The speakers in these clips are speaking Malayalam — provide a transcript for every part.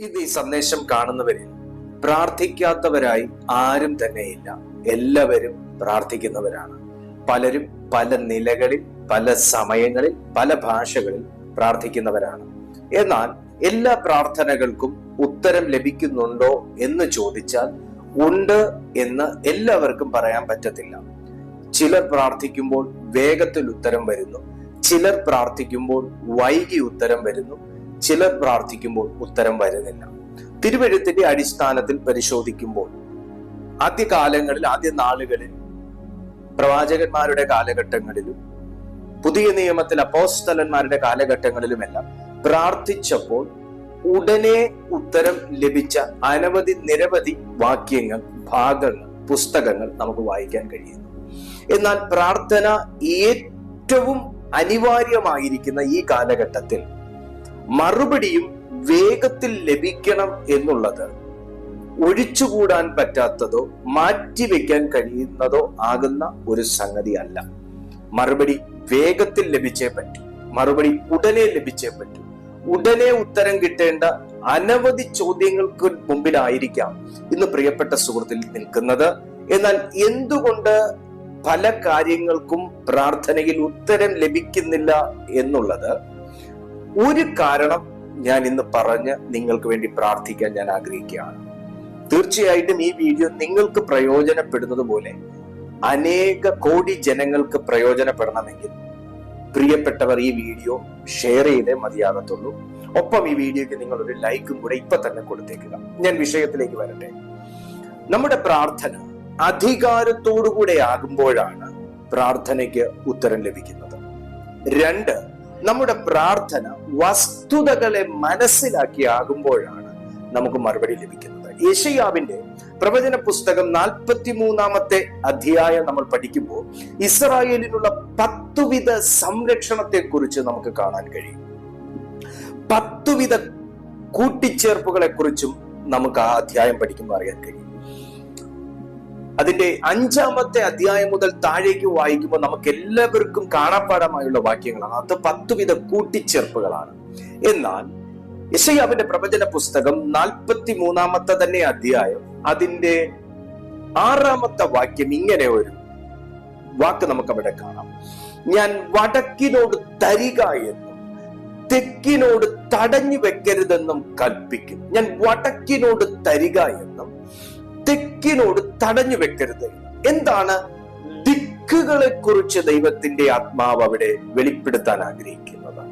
ഇത് ഈ സന്ദേശം കാണുന്നവരിൽ പ്രാർത്ഥിക്കാത്തവരായി ആരും തന്നെയില്ല. എല്ലാവരും പ്രാർത്ഥിക്കുന്നവരാണ്. പലരും പല നിലകളിൽ പല സമയങ്ങളിൽ പല ഭാഷകളിൽ പ്രാർത്ഥിക്കുന്നവരാണ്. എന്നാൽ എല്ലാ പ്രാർത്ഥനകൾക്കും ഉത്തരം ലഭിക്കുന്നുണ്ടോ എന്ന് ചോദിച്ചാൽ ഉണ്ട് എന്ന് എല്ലാവർക്കും പറയാൻ പറ്റത്തില്ല. ചിലർ പ്രാർത്ഥിക്കുമ്പോൾ വേഗത്തിൽ ഉത്തരം വരുന്നു. ചിലർ പ്രാർത്ഥിക്കുമ്പോൾ വൈകി ഉത്തരം വരുന്നു. ചിലർ പ്രാർത്ഥിക്കുമ്പോൾ ഉത്തരം വരുന്നില്ല. തിരുവഴുത്തിന്റെ അടിസ്ഥാനത്തിൽ പരിശോധിക്കുമ്പോൾ ആദ്യ കാലങ്ങളിൽ ആദ്യ നാളുകളിൽ പ്രവാചകന്മാരുടെ കാലഘട്ടങ്ങളിലും പുതിയ നിയമത്തിൽ അപ്പോസ്തലന്മാരുടെ കാലഘട്ടങ്ങളിലുമെല്ലാം പ്രാർത്ഥിച്ചപ്പോൾ ഉടനെ ഉത്തരം ലഭിച്ച അനവധി നിരവധി വാക്യങ്ങൾ ഭാഗങ്ങൾ പുസ്തകങ്ങൾ നമുക്ക് വായിക്കാൻ കഴിയുന്നു. എന്നാൽ പ്രാർത്ഥന ഏറ്റവും അനിവാര്യമായിരിക്കുന്ന ഈ കാലഘട്ടത്തിൽ മറുപടിയും വേഗത്തിൽ ലഭിക്കണം എന്നുള്ളത് ഒഴിച്ചുകൂടാൻ പറ്റാത്തതോ മാറ്റിവെക്കാൻ കഴിയുന്നതോ ആകുന്ന ഒരു സംഗതി അല്ല. മറുപടി വേഗത്തിൽ ലഭിച്ചേ പറ്റൂ. മറുപടി ഉടനെ ലഭിച്ചേ പറ്റൂ. ഉടനെ ഉത്തരം കിട്ടേണ്ട അനവധി ചോദ്യങ്ങൾക്ക് മുമ്പിലായിരിക്കാം ഇന്ന് പ്രിയപ്പെട്ട സുഹൃത്തിൽ നിൽക്കുന്നത്. എന്നാൽ എന്തുകൊണ്ട് പല കാര്യങ്ങൾക്കും പ്രാർത്ഥനയിൽ ഉത്തരം ലഭിക്കുന്നില്ല എന്നുള്ളത് ഒരു കാരണം ഞാൻ ഇന്ന് പറഞ്ഞ് നിങ്ങൾക്ക് വേണ്ടി പ്രാർത്ഥിക്കാൻ ഞാൻ ആഗ്രഹിക്കുകയാണ്. തീർച്ചയായിട്ടും ഈ വീഡിയോ നിങ്ങൾക്ക് പ്രയോജനപ്പെടുന്നത് പോലെ അനേക കോടി ജനങ്ങൾക്ക് പ്രയോജനപ്പെടണമെങ്കിൽ പ്രിയപ്പെട്ടവർ ഈ വീഡിയോ ഷെയർ ചെയ്തേ മതിയാകത്തുള്ളൂ. ഒപ്പം ഈ വീഡിയോയ്ക്ക് നിങ്ങൾ ഒരു ലൈക്കും കൂടെ ഇപ്പൊ തന്നെ കൊടുത്തേക്കുക. ഞാൻ വിഷയത്തിലേക്ക് വരട്ടെ. നമ്മുടെ പ്രാർത്ഥന അധികാരത്തോടുകൂടെ ആകുമ്പോഴാണ് പ്രാർത്ഥനയ്ക്ക് ഉത്തരം ലഭിക്കുന്നത്. രണ്ട് നമ്മുടെ പ്രാർത്ഥന വസ്തുതകളെ മനസ്സിലാക്കി ആകുമ്പോഴാണ് നമുക്ക് മറുപടി ലഭിക്കുന്നത്. യേശയ്യാവിന്റെ പ്രവചന പുസ്തകം നാൽപ്പത്തി മൂന്നാമത്തെ അധ്യായം നമ്മൾ പഠിക്കുമ്പോൾ ഇസ്രായേലിനുള്ള പത്തുവിധ സംരക്ഷണത്തെ കുറിച്ച് നമുക്ക് കാണാൻ കഴിയും. പത്തുവിധ കൂട്ടിച്ചേർപ്പുകളെ കുറിച്ചും നമുക്ക് ആ അധ്യായം പഠിക്കുമ്പോൾ അറിയാൻ കഴിയും. അതിന്റെ അഞ്ചാമത്തെ അധ്യായം മുതൽ താഴേക്ക് വായിക്കുമ്പോൾ നമുക്ക് എല്ലാവർക്കും കാണാപ്പാടമായുള്ള വാക്യങ്ങളാണ്. അത് പത്തുവിധ കൂട്ടിച്ചേർപ്പുകളാണ്. എന്നാൽ യശയാവിന്റെ പ്രവചന പുസ്തകം നാൽപ്പത്തി മൂന്നാമത്തെ തന്നെ അധ്യായം അതിന്റെ ആറാമത്തെ വാക്യം ഇങ്ങനെ ഒരു വാക്ക് നമുക്ക് അവിടെ കാണാം. ഞാൻ വടക്കിനോട് തരിക എന്നും തെക്കിനോട് തടഞ്ഞു വെക്കരുതെന്നും കൽപ്പിക്കും. ഞാൻ വടക്കിനോട് തരിക എന്നും തെക്കിനോട് തടഞ്ഞു വെക്കരുത്. എന്താണ്? ദിക്കുകളെ കുറിച്ച് ദൈവത്തിന്റെ ആത്മാവ് അവിടെ വെളിപ്പെടുത്താൻ ആഗ്രഹിക്കുന്നത്.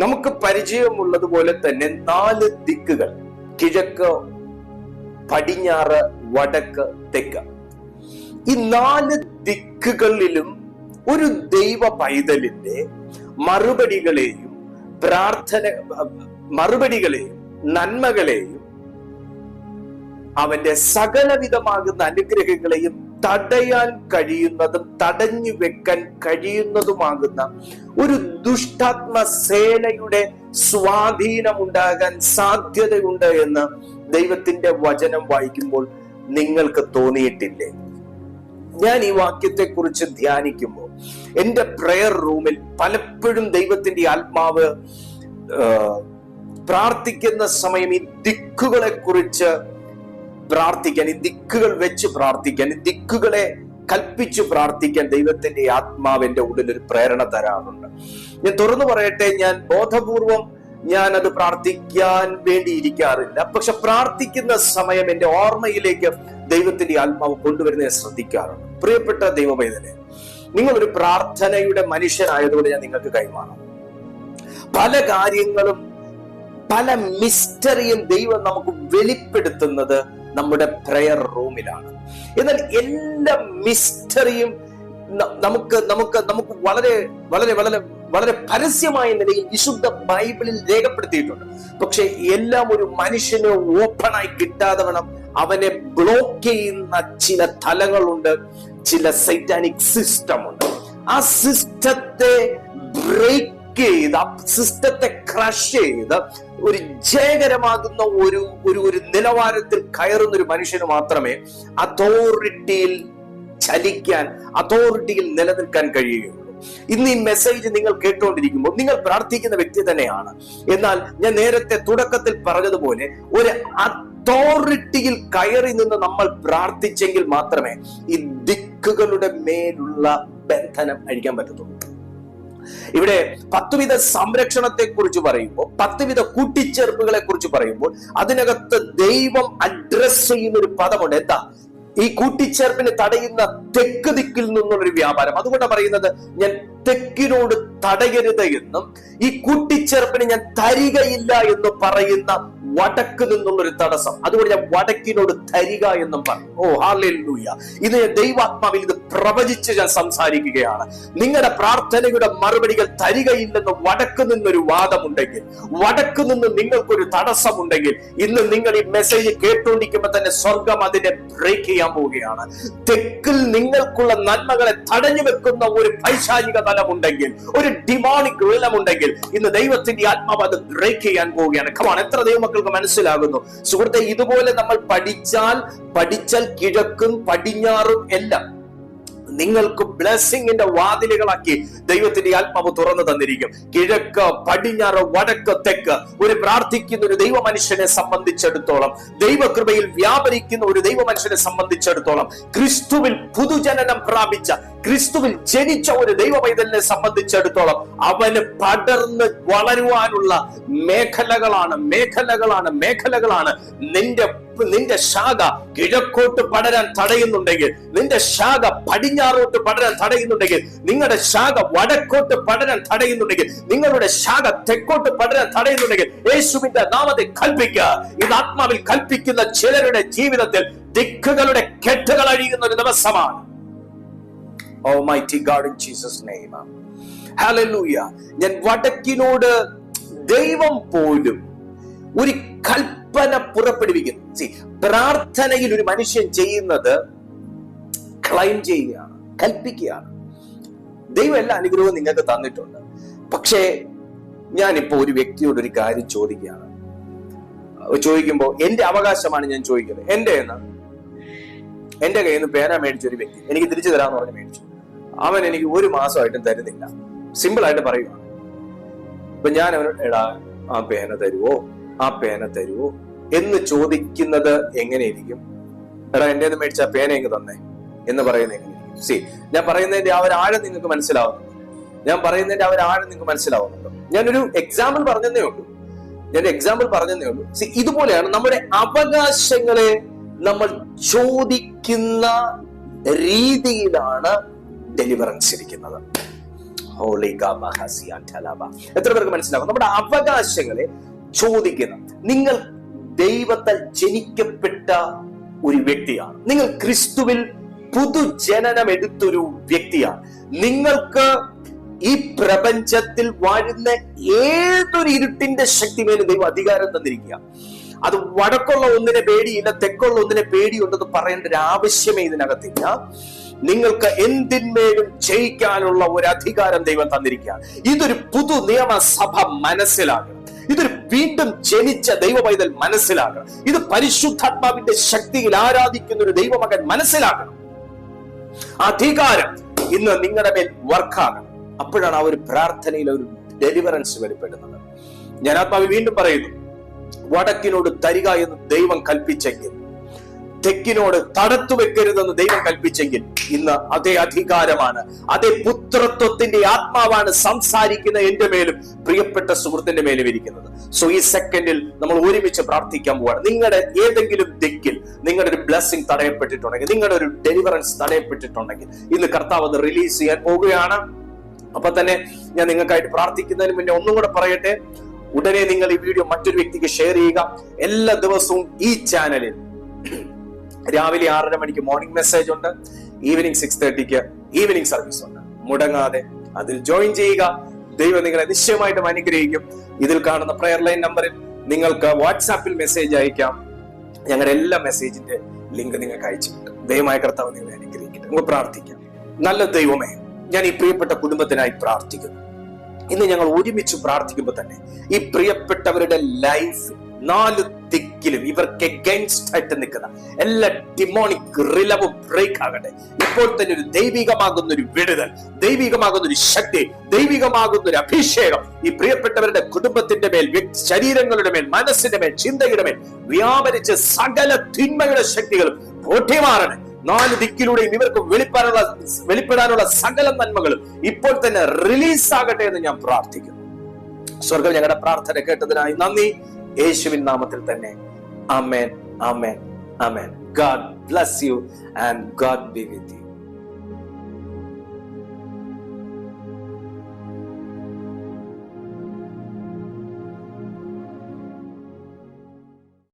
നമുക്ക് പരിചയമുള്ളതുപോലെ തന്നെ നാല് ദിക്കുകൾ. കിഴക്ക് പടിഞ്ഞാറ് വടക്ക് തെക്ക്. ഈ നാല് ദിക്കുകളിലും ഒരു ദൈവ പൈതലിന്റെ മറുപടികളെയും പ്രാർത്ഥന മറുപടികളെയും നന്മകളെയും അവന്റെ സകലവിധമാകുന്ന അനുഗ്രഹങ്ങളെയും തടയാൻ കഴിയുന്നതും തടഞ്ഞു വെക്കാൻ കഴിയുന്നതുമാകുന്ന ഒരു ദുഷ്ടാത്മ സേനയുടെ സ്വാധീനമുണ്ടാകാൻ സാധ്യതയുണ്ട് എന്ന് ദൈവത്തിന്റെ വചനം വായിക്കുമ്പോൾ നിങ്ങൾക്ക് തോന്നിയിട്ടില്ലേ? ഞാൻ ഈ വാക്യത്തെ കുറിച്ച് ധ്യാനിക്കുമ്പോൾ എന്റെ പ്രെയർ റൂമിൽ പലപ്പോഴും ദൈവത്തിന്റെ ആത്മാവ് പ്രാർത്ഥിക്കുന്ന സമയം ഈ ദിക്കുകളെ കുറിച്ച് പ്രാർത്ഥിക്കാൻ ഈ ദിക്കുകൾ വെച്ച് പ്രാർത്ഥിക്കാൻ ഈ ദിക്കുകളെ കൽപ്പിച്ചു പ്രാർത്ഥിക്കാൻ ദൈവത്തിന്റെ ആത്മാവിന്റെ ഉള്ളിൽ ഒരു പ്രേരണ തരാറുണ്ട്. ഞാൻ തുറന്നു പറയട്ടെ ഞാൻ ബോധപൂർവം ഞാൻ അത് പ്രാർത്ഥിക്കാൻ വേണ്ടി ഇരിക്കാറില്ല പക്ഷെ പ്രാർത്ഥിക്കുന്ന സമയം എന്റെ ഓർമ്മയിലേക്ക് ദൈവത്തിന്റെ ആത്മാവ് കൊണ്ടുവരുന്നതിനെ ശ്രദ്ധിക്കാറുണ്ട്. പ്രിയപ്പെട്ട ദൈവവേദനെ നിങ്ങൾ ഒരു പ്രാർത്ഥനയുടെ മനുഷ്യനായതുകൊണ്ട് ഞാൻ നിങ്ങൾക്ക് കൈമാറാം. പല കാര്യങ്ങളും പല മിസ്റ്ററിയും ദൈവം നമുക്ക് വെളിപ്പെടുത്തുന്നത് നമ്മുടെ പ്രെയർ റൂമിലാണ് എന്നാൽ എല്ലാ മിസ്റ്ററിയും നമുക്ക് നമുക്ക് നമുക്ക് വളരെ വളരെ വളരെ വളരെ പരസ്യമായ നിലയിൽ വിശുദ്ധ ബൈബിളിൽ രേഖപ്പെടുത്തിയിട്ടുണ്ട്. പക്ഷെ എല്ലാം ഒരു മനുഷ്യന് ഓപ്പണായി കിട്ടാതെ വേണം അവനെ ബ്ലോക്ക് ചെയ്യുന്ന ചില തലങ്ങളുണ്ട് ചില സൈറ്റാനിക് സിസ്റ്റം ഉണ്ട്. ആ സിസ്റ്റത്തെ ബ്രേക്ക് ചെയ്ത് ആ സിസ്റ്റത്തെ ക്രഷ് ചെയ്ത് ഒരു ജയകരമാകുന്ന ഒരു ഒരു ഒരു നിലവാരത്തിൽ കയറുന്ന ഒരു മനുഷ്യന് മാത്രമേ അതോറിറ്റിയിൽ ചലിക്കാൻ അതോറിറ്റിയിൽ നിലനിൽക്കാൻ കഴിയുകയുള്ളൂ. ഇന്ന് ഈ മെസ്സേജ് നിങ്ങൾ കേട്ടുകൊണ്ടിരിക്കുമ്പോൾ നിങ്ങൾ പ്രാർത്ഥിക്കുന്ന വ്യക്തി തന്നെയാണ്. എന്നാൽ ഞാൻ നേരത്തെ തുടക്കത്തിൽ പറഞ്ഞതുപോലെ ഒരു അതോറിറ്റിയിൽ കയറി നിന്ന് നമ്മൾ പ്രാർത്ഥിച്ചെങ്കിൽ മാത്രമേ ഈ ദിക്കുകളുടെ മേലുള്ള ബന്ധനം അഴിക്കാൻ പറ്റത്തുള്ളൂ. ഇവിടെ പത്തുവിധ സംരക്ഷണത്തെ കുറിച്ച് പറയുമ്പോൾ പത്തുവിധ കൂട്ടിച്ചേർപ്പുകളെ കുറിച്ച് പറയുമ്പോൾ അതിനകത്ത് ദൈവം അഡ്രസ് ചെയ്യുന്ന ഒരു പദമുണ്ട്. എന്താ? ഈ കൂട്ടിച്ചേർപ്പിനെ തടയുന്ന തെക്ക് ദിക്കിൽ നിന്നുള്ളൊരു വ്യാപാരം. അതുകൊണ്ടാണ് പറയുന്നത് ഞാൻ തെക്കിനോട് തടയരുത് എന്നും ഈ കൂട്ടിച്ചേർപ്പിന് ഞാൻ തരികയില്ല എന്ന് പറയുന്ന വടക്ക് നിന്നുള്ളൊരു തടസ്സം. അതുകൊണ്ട് ഞാൻ വടക്കിനോട് തരിക എന്നും പറഞ്ഞു. ഓ ഹാലൂയ ഇത് ദൈവാത്മാവിൽ ഇത് പ്രവചിച്ച് ഞാൻ സംസാരിക്കുകയാണ്. നിങ്ങളുടെ പ്രാർത്ഥനയുടെ മറുപടികൾ തരികയില്ലെന്ന് വടക്ക് നിന്നൊരു വാദമുണ്ടെങ്കിൽ വടക്ക് നിന്ന് നിങ്ങൾക്കൊരു തടസ്സമുണ്ടെങ്കിൽ ഇന്ന് നിങ്ങൾ ഈ മെസ്സേജ് കേട്ടുകൊണ്ടിരിക്കുമ്പോൾ തന്നെ സ്വർഗം അതിനെ ബ്രേക്ക് ചെയ്യാൻ പോവുകയാണ്. തെക്കിൽ നിങ്ങൾക്കുള്ള നന്മകളെ തടഞ്ഞു വെക്കുന്ന ഒരു പൈശാചിക തലമുണ്ടെങ്കിൽ ഒരു ഡിമോണിക് ഉണ്ടെങ്കിൽ ഇന്ന് ദൈവത്തിന്റെ ആത്മാവ് അത് ബ്രേക്ക് ചെയ്യാൻ പോവുകയാണ്. കമാണ് എത്ര ദൈവമക്കൾക്ക് മനസ്സിലാകുന്നു. സുഹൃത്തെ ഇതുപോലെ നമ്മൾ പഠിച്ചാൽ പഠിച്ചാൽ കിഴക്കും പടിഞ്ഞാറും എല്ലാം നിങ്ങൾക്ക് ബ്ലെസ്സിങ്ങിന്റെ വാതിലുകളാക്കി ദൈവത്തിന്റെ ആത്മാവ് തുറന്നു തന്നിരിക്കും. കിഴക്ക് പടിഞ്ഞാറ് വടക്ക് തെക്ക്. ഒരു പ്രാർത്ഥിക്കുന്ന ഒരു ദൈവ മനുഷ്യനെ സംബന്ധിച്ചിടത്തോളം ദൈവകൃപയിൽ വ്യാപരിക്കുന്ന ഒരു ദൈവ മനുഷ്യനെ സംബന്ധിച്ചിടത്തോളം ക്രിസ്തുവിൽ പുതുജനനം പ്രാപിച്ച ക്രിസ്തുവിൽ ജനിച്ച ഒരു ദൈവ പൈതലിനെ സംബന്ധിച്ചിടത്തോളം അവന് പടർന്ന് വളരുവാനുള്ള മേഖലകളാണ് മേഖലകളാണ് മേഖലകളാണ്. നിന്റെ നിന്റെ ശാഖ കിഴക്കോട്ട് പടരാൻ തടയുന്നുണ്ടെങ്കിൽ നിന്റെ ശാഖ പടിഞ്ഞാറോട്ട് പടരാൻ തടയുന്നുണ്ടെങ്കിൽ നിങ്ങളുടെ ശാഖ വടക്കോട്ട് പടരാൻ തടയുന്നുണ്ടെങ്കിൽ നിങ്ങളുടെ ശാഖ തെക്കോട്ട് പടരാൻ തടയുന്നുണ്ടെങ്കിൽ യേശുവിന്റെ നാമത്തെ കൽപ്പിക്കുക. ഇത് ആത്മാവിൽ കൽപ്പിക്കുന്ന ചിലരുടെ ജീവിതത്തിൽ ദിക്കുകളുടെ കെട്ടുകൾ അഴിയുന്ന ഒരു ദിവസമാണ്. ഞാൻ വടക്കിനോട് ദൈവം പോലും ഒരു കൽപ്പന പുറപ്പെടുവിക്കുന്നു പ്രാർത്ഥനയിൽ ഒരു മനുഷ്യൻ ചെയ്യുന്നത് ക്ലൈം ചെയ്യുകയാണ് കൽപ്പിക്കുകയാണ്. ദൈവം എല്ലാ അനുഗ്രഹവും നിങ്ങൾക്ക് തന്നിട്ടുണ്ട്. പക്ഷേ ഞാനിപ്പോ ഒരു വ്യക്തിയോട് ഒരു കാര്യം ചോദിക്കുകയാണ്. ചോദിക്കുമ്പോൾ എന്റെ അവകാശമാണ് ഞാൻ ചോദിക്കുന്നത്. എന്റെ എന്ന് എന്റെ കയ്യിൽ നിന്ന് പേന മേടിച്ച ഒരു വ്യക്തി. എനിക്ക് തിരിച്ചു തരാമെന്ന് പറഞ്ഞ് മേടിച്ചു. അവൻ എനിക്ക് ഒരു മാസമായിട്ടും തരുന്നില്ല. സിമ്പിൾ ആയിട്ട് പറയുക അപ്പൊ ഞാൻ അവനോട് എടാ ആ പേന തരുവോ? ആ പേന തരുവോ? എന്ന് ചോദിക്കുന്നത് എങ്ങനെയിരിക്കും? എടാ നിന്ന് മേടിച്ച പേന എങ്ങ് തന്നെ? എന്ന് പറയുന്നത് എങ്ങനെയിരിക്കും? സി ഞാൻ പറയുന്നതിന്റെ ആ ഒരു ആഴം നിങ്ങൾക്ക് മനസ്സിലാവുന്നുണ്ട്. ഞാൻ പറയുന്നതിന്റെ ആ ഒരു ആഴം നിങ്ങൾക്ക് മനസ്സിലാവുന്നുണ്ടോ. ഞാനൊരു എക്സാമ്പിൾ പറഞ്ഞതേ ഉള്ളൂ. ഞാൻ എക്സാമ്പിൾ പറഞ്ഞതേ ഉള്ളൂ. സി ഇതുപോലെയാണ് നമ്മുടെ അവകാശങ്ങളെ നമ്മൾ ചോദിക്കുന്ന രീതിയിലാണ് ഡെലിവറൻസ് ഇരിക്കുന്നത് എത്ര പേർക്ക് മനസ്സിലാകും? നമ്മുടെ അവകാശങ്ങളെ ചോദിക്കുന്ന നിങ്ങൾ ദൈവത്താൽ ജനിക്കപ്പെട്ട ഒരു വ്യക്തിയാണ്. നിങ്ങൾ ക്രിസ്തുവിൽ പുതുജനനം എടുത്തൊരു വ്യക്തിയാണ്. നിങ്ങൾക്ക് ഈ പ്രപഞ്ചത്തിൽ വാഴുന്ന ഏതൊരു ഇരുട്ടിന്റെ ശക്തി മേലും ദൈവം അധികാരം തന്നിരിക്കുക. അത് വടക്കുള്ള ഒന്നിനെ പേടിയില്ല തെക്കുള്ള ഒന്നിനെ പേടിയുണ്ടെന്ന് പറയേണ്ട ഒരു ആവശ്യമേ ഇതിനകത്തില്ല. നിങ്ങൾക്ക് എന്തിന്മേലും ജയിക്കാനുള്ള ഒരു അധികാരം ദൈവം തന്നിരിക്കുകയാണ്. ഇതൊരു പുതു നിയമസഭ മനസ്സിലാകും ഇതൊരു വീണ്ടും ജനിച്ച ദൈവ പൈതൽ മനസ്സിലാക്കണം. ഇത് പരിശുദ്ധാത്മാവിന്റെ ശക്തിയിൽ ആരാധിക്കുന്ന ഒരു ദൈവമകൻ മനസ്സിലാക്കണം. അധികാരം ഇന്ന് നിങ്ങളുടെ മേൽ വർക്കാകണം അപ്പോഴാണ് ആ ഒരു പ്രാർത്ഥനയിൽ ഒരു ഡെലിവറൻസ് വെളിപ്പെടുന്നത്. ഞാൻ ആത്മാവ് വീണ്ടും പറയുന്നു വടക്കിനോട് തരിക എന്ന് ദൈവം കൽപ്പിച്ചെങ്കിൽ തെക്കിനോട് തടത്തു വെക്കരുതെന്ന് ദൈവം കൽപ്പിച്ചെങ്കിൽ ഇന്ന് അതേ അധികാരമാണ്. അതേ പുത്രത്വത്തിന്റെ ആത്മാവാണ് സംസാരിക്കുന്ന എന്റെ മേലും പ്രിയപ്പെട്ട സുഹൃത്തിന്റെ മേലും ഇരിക്കുന്നത്. സോ ഈ സെക്കൻഡിൽ നമ്മൾ ഒരുമിച്ച് പ്രാർത്ഥിക്കാൻ പോവാണ്. നിങ്ങളുടെ ഏതെങ്കിലും ദിക്കിൽ നിങ്ങളുടെ ഒരു ബ്ലെസ്സിങ് തടയപ്പെട്ടിട്ടുണ്ടെങ്കിൽ നിങ്ങളുടെ ഒരു ഡെലിവറൻസ് തടയപ്പെട്ടിട്ടുണ്ടെങ്കിൽ ഇന്ന് കർത്താവ് അത് റിലീസ് ചെയ്യാൻ പോവുകയാണ്. അപ്പൊ തന്നെ ഞാൻ നിങ്ങൾക്കായിട്ട് പ്രാർത്ഥിക്കുന്നതിന് മുന്നേ ഒന്നും കൂടെ പറയട്ടെ. ഉടനെ നിങ്ങൾ ഈ വീഡിയോ മറ്റൊരു വ്യക്തിക്ക് ഷെയർ ചെയ്യുക. എല്ലാ ദിവസവും ഈ ചാനലിൽ രാവിലെ ആറര മണിക്ക് മോർണിംഗ് മെസ്സേജ് ഉണ്ട്. ഈവനിങ് സിക്സ് തേർട്ടിക്ക് ഈവനിങ് സർവീസ് ഉണ്ട്. മുടങ്ങാതെ അതിൽ ജോയിൻ ചെയ്യുക. ദൈവം നിങ്ങളെ നിശ്ചയമായിട്ടും അനുഗ്രഹിക്കും. ഇതിൽ കാണുന്ന പ്രെയർ ലൈൻ നമ്പറിൽ നിങ്ങൾക്ക് വാട്സാപ്പിൽ മെസ്സേജ് അയക്കാം. ഞങ്ങളുടെ എല്ലാ മെസ്സേജിന്റെ ലിങ്ക് നിങ്ങൾക്ക് അയച്ചു കിട്ടും. ദൈവമായ കർത്താവ് നിങ്ങളെ അനുഗ്രഹിക്കട്ടെ. നമുക്ക് പ്രാർത്ഥിക്കാം. നല്ല ദൈവമേ ഞാൻ ഈ പ്രിയപ്പെട്ട കുടുംബത്തിനായി പ്രാർത്ഥിക്കുന്നു. ഇന്ന് ഞങ്ങൾ ഒരുമിച്ച് പ്രാർത്ഥിക്കുമ്പോൾ തന്നെ ഈ പ്രിയപ്പെട്ടവരുടെ ലൈഫ് നാല് ദിക്ക് ദിക്കിലും ഇവർക്ക് എഗൈൻസ്റ്റ് ആയിട്ട് നിൽക്കുന്ന എല്ലാ ഡിമോണിക് റിലവും ബ്രേക്ക് ആകട്ടെ. ഇപ്പോൾ തന്നെ ഒരു ദൈവികമാകുന്ന ഒരു വിടുതൽ ദൈവികമാകുന്ന ഒരു ശക്തി ദൈവികമാകുന്ന ഒരു അഭിഷേകം ഈ പ്രിയപ്പെട്ടവരുടെ കുടുംബത്തിന്റെ മേൽ ശരീരങ്ങളുടെ മേൽ മനസ്സിന്റെ മേൽ ചിന്തയുടെ മേൽ വ്യാപരിച്ച് സകല തിന്മയുടെ ശക്തികളും പൊട്ടിമാറണം നാല് ദിക്കിലൂടെയും ഇവർക്ക് വെളിപ്പെടാനുള്ള വെളിപ്പെടാനുള്ള സകല നന്മകളും ഇപ്പോൾ തന്നെ റിലീസ് ആകട്ടെ എന്ന് ഞാൻ പ്രാർത്ഥിക്കുന്നു. സ്വർഗം ഞങ്ങളുടെ പ്രാർത്ഥന കേട്ടതിനായി നന്ദി. യേശുവിൻ നാമത്തിൽ തന്നെ. Amen. Amen. Amen. God bless you and God be with you.